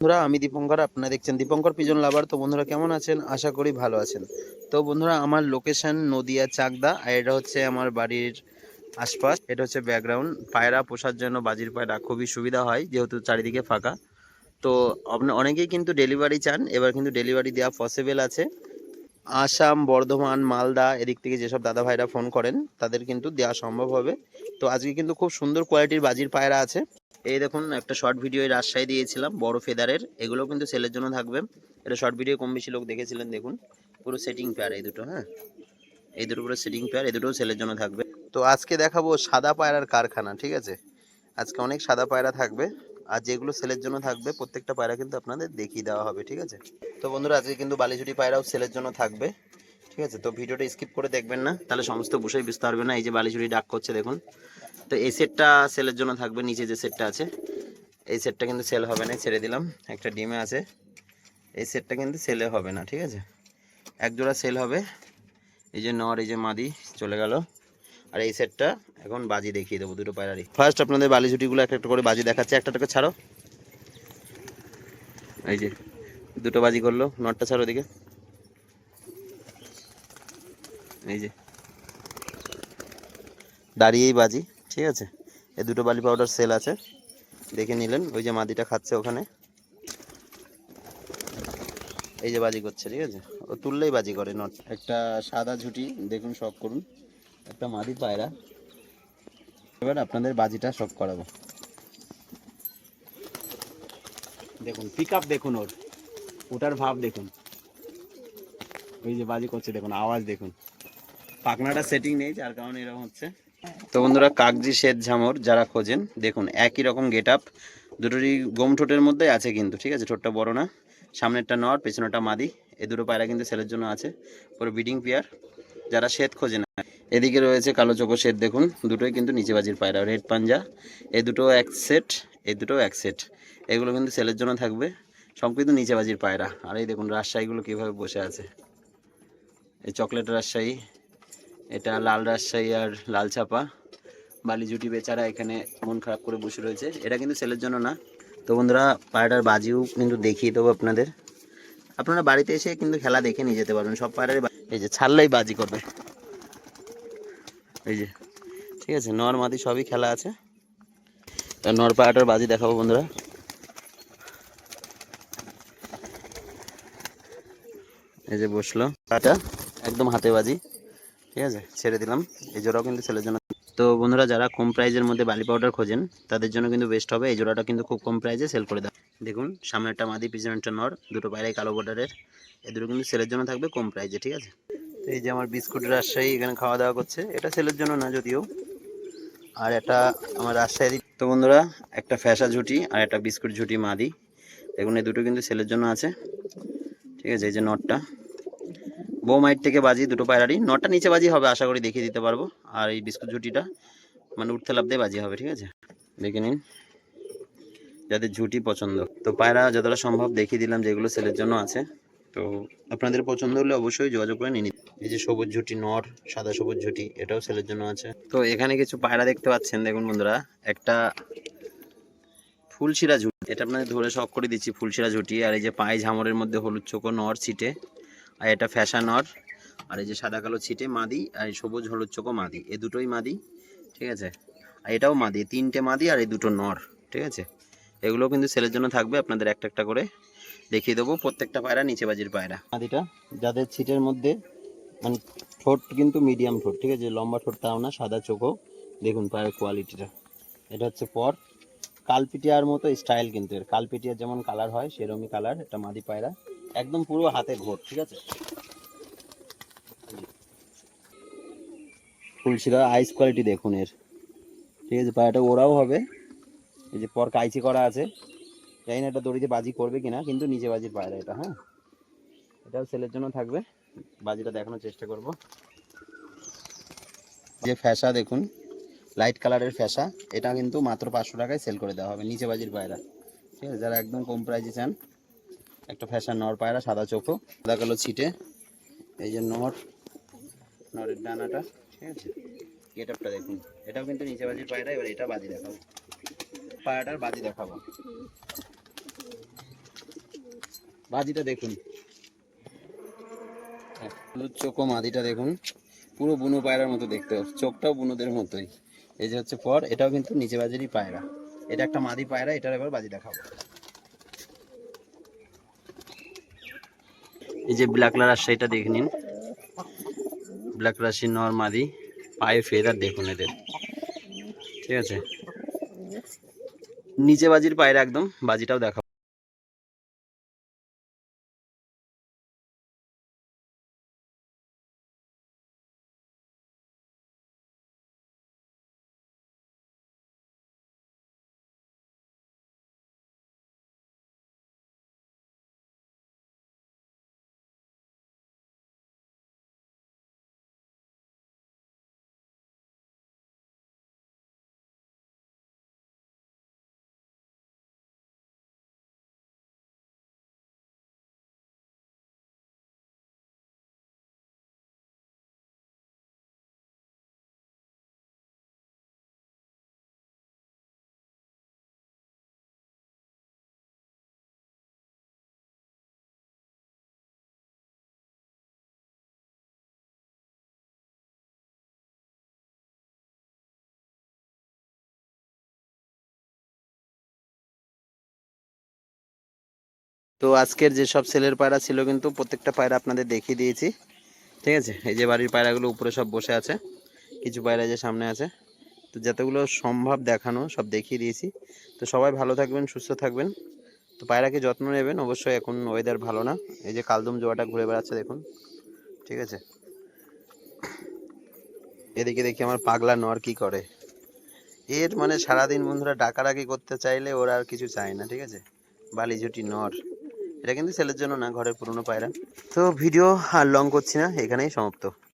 বন্ধুরা, আমি দীপঙ্কর, আপনারা দেখছেন দীপঙ্কর পিজন লাভার। তো বন্ধুরা, কেমন আছেন? আশা করি ভালো আছেন। তো বন্ধুরা, আমার লোকেশন নদিয়া চাকদা, আর এটা হচ্ছে আমার বাড়ির আশপাশ। এটা হচ্ছে ব্যাকগ্রাউন্ড পায়রা পোষার জন্য বাজির পায়রা খুবই সুবিধা হয়, যেহেতু চারিদিকে ফাঁকা। তো আপনি, অনেকেই কিন্তু ডেলিভারি চান, এবার কিন্তু ডেলিভারি দেওয়া পসিবল আছে। আসাম, বর্ধমান, মালদা, এদিক থেকে যেসব দাদা ভাইরা ফোন করেন, তাদের কিন্তু দেওয়া সম্ভব হবে। তো আজকে কিন্তু খুব সুন্দর কোয়ালিটির বাজির পায়রা আছে। এই দেখুন, একটা শর্ট ভিডিও রাজশাহী দিয়েছিলাম, বড় ফেদারের। এগুলো কিন্তু সেলের জন্য থাকবে। এটা শর্ট ভিডিও কম বেশি লোক দেখেছিলেন, দেখুন। পুরো সেটিং পেয়ার এই দুটো হ্যাঁ? এই দুটো পুরো সেটিং পেয়ার এই দুটোও সেলের জন্য থাকবে। তো আজকে দেখাবো সাদা পায়রার কারখানা, ঠিক আছে? আজকে অনেক সাদা পায়রা থাকবে, আর যেগুলো সেলের জন্য থাকবে, প্রত্যেকটা পায়রা কিন্তু আপনাদের দেখিয়ে দেওয়া হবে, ঠিক আছে? তো বন্ধুরা, আজকে কিন্তু বালিঝুটি পায়রাও সেলের জন্য থাকবে, ঠিক আছে? তো ভিডিওটা স্কিপ করে দেখবেন না, তাহলে সমস্ত বিষয় বুঝতে পারবে না, এই যে বালিঝুড়ি ডাক করছে, দেখুন। তো এই সেটটা সেলের জন্য থাকবে, নিচে যে সেটটা আছে, এই সেটটা কিন্তু সেল হবে না, ছেড়ে দিলাম। একটা ডিমে আছে, এই সেটটা কিন্তু সেলে হবে না, ঠিক আছে? এক জোড়া সেল হবে। এই যে নর, এই যে মাদি চলে গেল। আর এই সেটটা এখন বাজি দেখিয়ে দেবো, দুটো পায়রারই। ফার্স্ট আপনাদের বালি ঝুটিগুলো একটা একটা করে বাজি দেখাচ্ছে, একটা টাকা ছাড়ো। এই যে দুটো বাজি করল নটটা ছাড়ো ওদিকে। এই যে। দাঁড়িয়েই বাজি। ঠিক আছে? এই দুটো বালি পাউডার সেল আছে। দেখে নিলেন, ওই যে মাদিটা খাচ্ছে ওখানে। এই যে বাজি করছে, ঠিক আছে? ও তুললেই বাজি করে নট একটা সাদা ঝুটি, দেখুন শখ করুন। একটা মাদি পায়রা। এবার আপনাদের বাজিটা শখ করাবো। দেখুন পিক দেখুন ওর। ওটার ভাব দেখুন। ওই যে বাজি করছে, দেখুন, আওয়াজ দেখুন। পাখনাটা সেটিং নেই, যার কারণে এরকম হচ্ছে। তো বন্ধুরা কাগজি শ্বেত ঝামর যারা খোঁজেন, দেখুন একই রকম গেট আপ দুটোরই গোম ঠোঁটের মধ্যে আছে কিন্তু, ঠিক আছে? ঠোঁটটা বড় না। সামনেরটা নর, পেছনেরটা মাদি। এ দুটো পায়রা কিন্তু সেলের জন্য আছে। পুরো বিডিং পেয়ার। যারা শ্বেত খোঁজে না এদিকে রয়েছে কালো চোখো শ্বেত দেখুন। দুটোই কিন্তু নিচে বাজির পায়রা, রেড পাঞ্জা। এ দুটো এক সেট এই দুটো এক সেট। এগুলো কিন্তু সেলের জন্য থাকবে। সব কিন্তু নিচে বাজির পায়রা। আর এই দেখুন রাজশাহীগুলো কীভাবে বসে আছে। এই চকলেট রাজশাহী এটা লাল রাজশাহী আর লাল চাপা। বালিজুটি বেচারা এখানে মন খারাপ করে বসে রয়েছে। এটা কিন্তু সেলের জন্য না। তো বন্ধুরা পায়রাটার বাজিও কিন্তু দেখিয়ে দেবো আপনাদের। আপনারা বাড়িতে এসে কিন্তু খেলা দেখে নিয়ে যেতে পারবেন। সব পায়রারই এই যে ছাড়লেই বাজি করবে। এই যে, ঠিক আছে, নর মাদি সবই খেলা আছে। নর পায়রাটার বাজি দেখাবো বন্ধুরা। এই যে বসল। পাটা একদম হাতে বাজি। ঠিক আছে, ছেড়ে দিলাম। এই জোড়াও কিন্তু ছেলের জন্য। তো বন্ধুরা, যারা কম প্রাইজের মধ্যে বালি পাউডার খোঁজেন, তাদের জন্য কিন্তু বেস্ট হবে। এই জোড়াটা কিন্তু খুব কম প্রাইজে সেল করে দেয় দেখুন সামনে একটা মাদি পিছনে একটা নর, দুটো বাইরে কালো বর্ডারের এই দুটো কিন্তু সেলের জন্য থাকবে কম প্রাইজে ঠিক আছে? তো এই যে আমার বিস্কুট রাজশাহী এখানে খাওয়া দাওয়া করছে। এটা সেলের জন্য না, যদিও। আর এটা আমার রাজশাহী তো বন্ধুরা, একটা ফ্যাসা ঝুটি আর একটা বিস্কুট ঝুটি মাদি। দেখুন, এই দুটো কিন্তু সেলের জন্য আছে। ঠিক আছে, এই যে নটটা। বউ মাইট থেকে বাজি, দুটো পায়রারই। নটা নিচে বাজি হবে, আশা করি দেখিয়ে দিতে পারব। আর এই বিস্কুট ঝুটিটা মানে উঠতে লাভ দিয়ে বাজি হবে, ঠিক আছে? দেখে নিন, যাদের ঝুটি পছন্দ। তো পায়রা যতটা সম্ভব দেখিয়ে দিলাম যেগুলো সেলের জন্য আছে। তো আপনাদের পছন্দ হলে অবশ্যই যোগাযোগ করে নিন। এই যে সবুজ ঝুটি, নর, সাদা সবুজ ঝুটি, এটাও সেলের জন্য আছে। তো এখানে কিছু পায়রা দেখতে পাচ্ছেন, দেখুন বন্ধুরা। একটা ফুলশিরা ঝুটি, এটা আপনাদের ধরে শখ করে দিচ্ছি, ফুলশিরা ঝুটি। আর এই যে পায়ে ঝামরের মধ্যে হলুদ চোখো নর ছিটে। আর এটা ফ্যাশন নর। আর এই যে সাদা কালো ছিটে মাদি, আর এই সবুজ হলুদ চোখো মাদি। এই দুটোই মাদি, ঠিক আছে? আর এটাও মাদি তিনটে মাদি আর এই দুটো নর, ঠিক আছে? এগুলো কিন্তু সেলের জন্য থাকবে, আপনাদের একটা একটা করে দেখিয়ে দেবো। প্রত্যেকটা পায়রা, নিচে বাজির পায়রা। মাদিটা, যাদের ছিটের মধ্যে মানে ঠোঁট কিন্তু মিডিয়াম ঠোঁট, ঠিক আছে? লম্বা ঠোঁট তাও না, সাদা চোখও। দেখুন পায়ের কোয়ালিটিটা এটা হচ্ছে পর। কালপিটিয়ার মতো স্টাইল কিন্তু এর। কালপিটিয়ার যেমন কালার হয় সেরকমই কালার এটা মাদি পায়রা। একদম পুরো হাতে ঘোর, ঠিক আছে? ফুলশিরা আইস কোয়ালিটি দেখুন এর। ঠিক আছে পায়রাটা ওরাও হবে। এই যে পর কাইচি করা আছে। জানি না এটা দড়িতে বাজি করবে কিনা, কিন্তু নিচে বাজির পায়রা এটা হ্যাঁ? এটাও সেলের জন্য থাকবে। বাজিটা দেখানোর চেষ্টা করব। যে ফ্যাসা দেখুন লাইট কালারের ফ্যাসা, এটা কিন্তু মাত্র পাঁচশো টাকায় সেল করে দেওয়া হবে, নিচে বাজির পায়রা। ঠিক আছে, যারা একদম কম প্রাইজে চান একটা ফ্যাশন নর পায়রা, সাদা চোখো সাদা কালো ছিটে। এই যে নর, নরের ডানাটা, ঠিক আছে? গেট আপটা দেখুন। এটাও কিন্তু নিচে বাজির পায়রা, এবার এটা বাজি দেখাবো। পায়রাটার বাজি দেখাবো। বাজিটা দেখুন। হলুদ চোখ মাদিটা দেখুন। পুরো বুনো পায়রার মতো দেখতে চোখটাও বুনোদের মতোই। এই যে হচ্ছে পর, এটাও কিন্তু নিচে বাজেরই পায়রা। এটা একটা মাদি পায়রা, এটার এবার বাজি দেখাবো। এই যে ব্ল্যাক কালার সেইটা দেখে নিন। ব্ল্যাক রাশি নর মাদি পায়ে ফেদার দেখুন এদের। ঠিক আছে? নিচে বাজির পায়ের একদম বাজিটাও দেখাবো। তো আজকের যেসব সেলের পায়রা ছিল কিন্তু প্রত্যেকটা পায়রা আপনাদের দেখিয়ে দিয়েছি। ঠিক আছে? এই যে বাড়ির পায়রাগুলো উপরে সব বসে আছে। কিছু পায়রা যে সামনে আছে। তো যতগুলো সম্ভব দেখানো, সব দেখিয়ে দিয়েছি। তো সবাই ভালো থাকবেন, সুস্থ থাকবেন। তো পায়রাকে যত্ন নেবেন। অবশ্যই এখন ওয়েদার ভালো না। এই যে কালদম জোয়াটা ঘুরে বেড়াচ্ছে দেখুন। ঠিক আছে? এদিকে দেখি আমার পাগলা নর কি করে। এর মানে সারাদিন বন্ধুরা ডাকাডাকি করতে চাইলে ওরা আর কিছু চায় না। ঠিক আছে? বালি ঝুটি নর। এটা কিন্তু ছেলের জন্য না, ঘরের পুরনো পায়রা। তো ভিডিও আর লং করছি না, এখানেই সমাপ্ত।